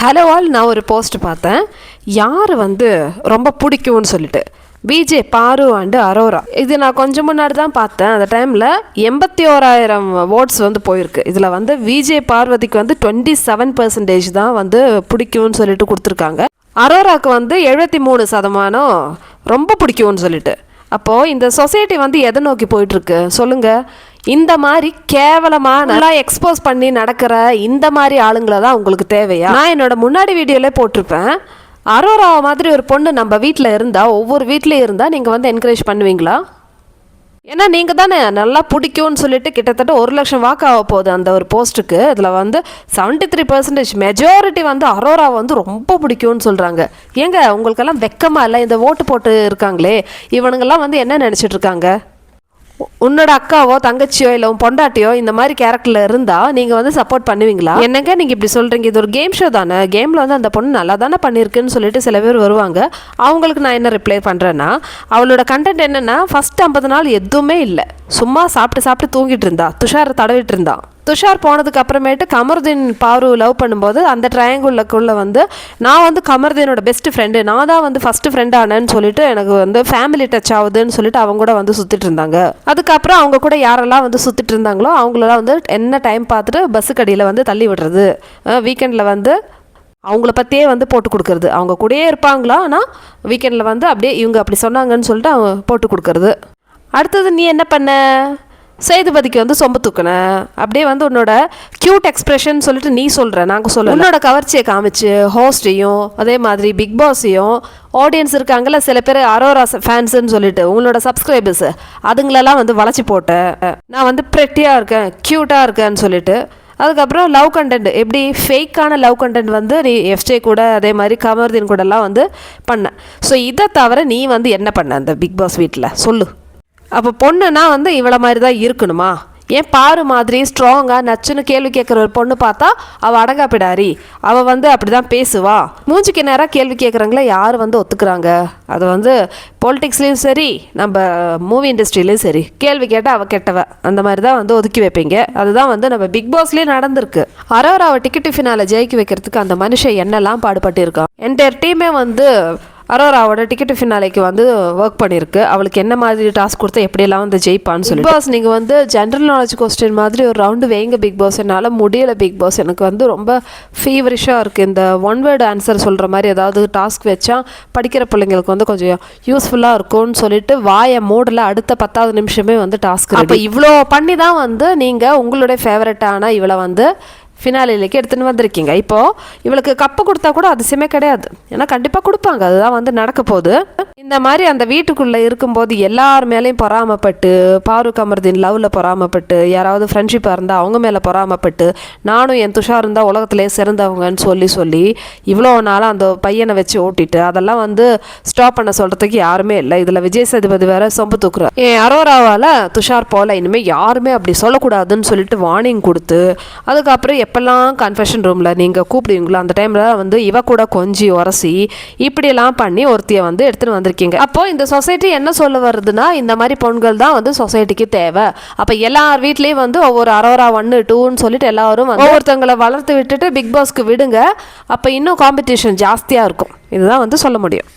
Hello all நான் ஒரு post பார்த்தேன். யார் வந்து ரொம்ப பிடிக்கும்னு சொல்லிட்டு? பிஜே பாரு அண்டு அரோரா இது நான் கொஞ்சம் முன்னாடி தான் பார்த்தேன். அந்த டைமில் எண்பத்தி ஓராயிரம் ஓட்ஸ் வந்து போயிருக்கு. இதில் வந்து விஜே பார்வதிக்கு வந்து டுவெண்ட்டி செவன் பர்சன்டேஜ் தான் வந்து பிடிக்கும்னு சொல்லிட்டு கொடுத்துருக்காங்க. அரோராக்கு வந்து எழுபத்தி மூணு சதமானம் ரொம்ப பிடிக்கும்னு சொல்லிட்டு. அப்போது இந்த சொசைட்டி வந்து எதை நோக்கி போயிட்டுருக்கு சொல்லுங்கள் இந்த மாதிரி கேவலமாக நல்லா எக்ஸ்போஸ் பண்ணி நடக்கிற இந்த மாதிரி ஆளுங்களை தான் உங்களுக்கு தேவையா? நான் என்னோட முன்னாடி வீடியோலே போட்டிருப்பேன். அரோராவை மாதிரி ஒரு பொண்ணு நம்ம வீட்டில் இருந்தால் ஒவ்வொரு வீட்லேயும் இருந்தால் நீங்கள் வந்து என்கரேஜ் பண்ணுவீங்களா? ஏன்னா நீங்கள் தானே நல்லா பிடிக்கும்னு சொல்லிட்டு கிட்டத்தட்ட ஒரு லட்சம் வாக்கு ஆக போகுது அந்த ஒரு போஸ்ட்டுக்கு. இதில் வந்து செவன்ட்டி த்ரீ பர்சன்டேஜ் மெஜாரிட்டி வந்து அரோரா வந்து ரொம்ப பிடிக்கும்னு சொல்கிறாங்க ஏங்க உங்களுக்கெல்லாம் வெக்கமாக இல்லை? இந்த ஓட்டு போட்டு இருக்காங்களே. இவனுங்கெல்லாம் வந்து என்ன நினச்சிட்ருக்காங்க உன்னோட அக்காவோ தங்கச்சியோ இல்லை உன் பொண்டாட்டியோ இந்த மாதிரி கேரக்டரில் இருந்தால் நீங்கள் வந்து சப்போர்ட் பண்ணுவீங்களா? என்னங்க நீங்கள் இப்படி சொல்கிறீங்க இது ஒரு கேம் ஷோ தானே? கேமில் வந்து அந்த பொண்ணு நல்லா தானே பண்ணியிருக்குன்னு சொல்லிட்டு சில பேர் வருவாங்க. அவங்களுக்கு நான் என்ன ரிப்ளை பண்ணுறேன்னா அவளோட கண்டென்ட் என்னன்னா ஃபர்ஸ்ட் ஐம்பது நாள் எதுவுமே இல்லை. சும்மா சாப்பிட்டு சாப்பிட்டு தூங்கிட்டு இருந்தா. துஷாரை தடவிட்டு இருந்தான் துஷார் போனதுக்கு அப்புறமேட்டு கமருதீன் பாரு லவ் பண்ணும்போது அந்த ட்ரையாங்குள்ளக்குள்ள வந்து நான் வந்து கமருதீனோட பெஸ்ட் ஃப்ரெண்டு நான் தான் வந்து ஃபஸ்ட்டு ஃப்ரெண்ட் ஆனேன்னு சொல்லிட்டு எனக்கு வந்து ஃபேமிலி டச் ஆகுதுன்னு சொல்லிட்டு அவங்க கூட வந்து சுற்றிட்டு இருந்தாங்க. அதுக்கப்புறம் அவங்க கூட யாரெல்லாம் வந்து சுற்றிட்டு இருந்தாங்களோ அவங்களெல்லாம் வந்து என்ன டைம் பார்த்துட்டு பஸ்ஸு கடியில் வந்து தள்ளி விடுறது. வீக்கெண்டில் வந்து அவங்கள பற்றியே வந்து போட்டு கொடுக்கறது. அவங்க கூடயே இருப்பாங்களா? ஆனால் வீக்கெண்டில் வந்து அப்படியே இவங்க அப்படி சொன்னாங்கன்னு சொல்லிட்டு அவங்க போட்டு கொடுக்கறது. அடுத்தது நீ என்ன பண்ண? சேதுபதிக்கு வந்து சொம்பு தூக்குன. அப்படியே வந்து உன்னோட க்யூட் எக்ஸ்பிரஷன் சொல்லிட்டு நீ சொல்ற. நாங்கள் சொல்ல உன்னோட கவர்ச்சியை காமிச்சு ஹோஸ்டையும் அதே மாதிரி பிக் பாஸையும் ஆடியன்ஸ் இருக்காங்கல்ல சில பேர் அரோரா ஃபேன்ஸ்ன்னு சொல்லிட்டு உங்களோட சப்ஸ்கிரைபர்ஸ் அதுங்களெல்லாம் வந்து வளைச்சி போட்டேன். நான் வந்து ப்ரெட்டியாக இருக்கேன் க்யூட்டாக இருக்கேன்னு சொல்லிட்டு அதுக்கப்புறம் லவ் கண்டென்ட் எப்படி ஃபேக்கான லவ் கண்டென்ட் வந்து நீ எஃப்ஜே கூட அதே மாதிரி கமர்தீன் கூடலாம் வந்து பண்ண. ஸோ இதை தவிர நீ வந்து என்ன பண்ண அந்த பிக் பாஸ் வீட்டில் சொல்லு. அப்போ பொண்ணுனா வந்து இவ்வளோ மாதிரி தான் இருக்கணுமா? ஏன் பாரு மாதிரி ஸ்ட்ராங்காக நச்சுன்னு கேள்வி கேட்குற ஒரு பொண்ணு பார்த்தா அவள் அடங்கா பிடாரி அவள் வந்து அப்படி தான் பேசுவா. மூஞ்சிக்கு நேராக கேள்வி கேட்குறாங்களே யார் வந்து ஒத்துக்கிறாங்க? அது வந்து பொலிட்டிக்ஸ்லேயும் சரி நம்ம மூவி இண்டஸ்ட்ரியிலையும் சரி. கேள்வி கேட்டால் அவள் கெட்டவ. அந்த மாதிரி தான் வந்து ஒதுக்கி வைப்பீங்க. அதுதான் வந்து நம்ம பிக் பாஸ்லேயே நடந்திருக்கு. அரோராவை டிக்கெட் ஃபினால ஜெயிக்க வைக்கிறதுக்கு அந்த மனுஷன் என்னெல்லாம் பாடுபட்டு இருக்கான் என்டையர் டீமே வந்து அரோராவோட டிக்கெட் ஃபினாலைக்கு வந்து ஒர்க் பண்ணியிருக்கு. அவளுக்கு என்ன மாதிரி டாஸ்க் கொடுத்தா எப்படியெல்லாம் வந்து ஜெயிப்பான்னு சொல்லி பாஸ் நீங்கள் வந்து ஜென்ரல் நாலேஜ் கொஸ்டின் மாதிரி ஒரு ரவுண்டு வைங்க பிக் பாஸ் என்னால் முடியல பிக் பாஸ் எனக்கு வந்து ரொம்ப ஃபீவரிஷாக இருக்குது இந்த ஒன் வேர்டு ஆன்சர் சொல்கிற மாதிரி ஏதாவது டாஸ்க் வச்சா படிக்கிற பிள்ளைங்களுக்கு வந்து கொஞ்சம் யூஸ்ஃபுல்லாக இருக்கும்னு சொல்லிட்டு வாயை மூடல அடுத்த பத்தாவது நிமிஷமே வந்து டாஸ்க் அப்போ இவ்வளோ பண்ணி தான் வந்து நீங்கள் உங்களுடைய ஃபேவரட்டான இவளை வந்து ஃபினாலிலேக்கு எடுத்துன்னு வந்திருக்கீங்க. இப்போது இவளுக்கு கப்பு கொடுத்தா கூட அதிசயமே கிடையாது. ஏன்னா கண்டிப்பாக கொடுப்பாங்க. அதுதான் வந்து நடக்க போகுது. இந்த மாதிரி அந்த வீட்டுக்குள்ளே இருக்கும்போது எல்லார் மேலேயும் பொறாமப்பட்டு பாருக் அமர்தீன் லவ்வில் பொறாமப்பட்டு யாராவது ஃப்ரெண்ட்ஷிப்பாக இருந்தால் அவங்க மேலே பொறாமப்பட்டு நானும் என் துஷார் இருந்தால் உலகத்திலே சிறந்தவங்கன்னு சொல்லி சொல்லி இவ்வளோ நாளாக அந்த பையனை வச்சு ஓட்டிட்டு அதெல்லாம் வந்து ஸ்டாப் பண்ண சொல்கிறதுக்கு யாருமே இல்லை. இதில் விஜய் சேதுபதி வேற சொம்பு தூக்குறார். என் அரோராவால் துஷார் போல இனிமேல் யாருமே அப்படி சொல்லக்கூடாதுன்னு சொல்லிட்டு வார்னிங் கொடுத்து அதுக்கப்புறம் எப்பெல்லாம் கன்ஃபெஷன் ரூமில் நீங்கள் கூப்பிடுவீங்களோ அந்த டைமில் வந்து இவ கூட கொஞ்சி உரசி இப்படியெல்லாம் பண்ணி ஒருத்தியை வந்து எடுத்துகிட்டு வந்திருக்கீங்க. அப்போது இந்த சொசைட்டி என்ன சொல்ல வருதுன்னா இந்த மாதிரி பொண்கள் தான் வந்து சொசைட்டிக்கு தேவை. அப்போ எல்லார் வீட்லேயும் வந்து ஒவ்வொரு அரோரா ஒன்று டூன்னு சொல்லிட்டு எல்லாரும் ஒவ்வொருத்தங்களை வளர்த்து விட்டுட்டு பிக் பாஸ்க்கு விடுங்க. அப்போ இன்னும் காம்படிஷன் ஜாஸ்தியாக இருக்கும். இதுதான் வந்து சொல்ல முடியும்.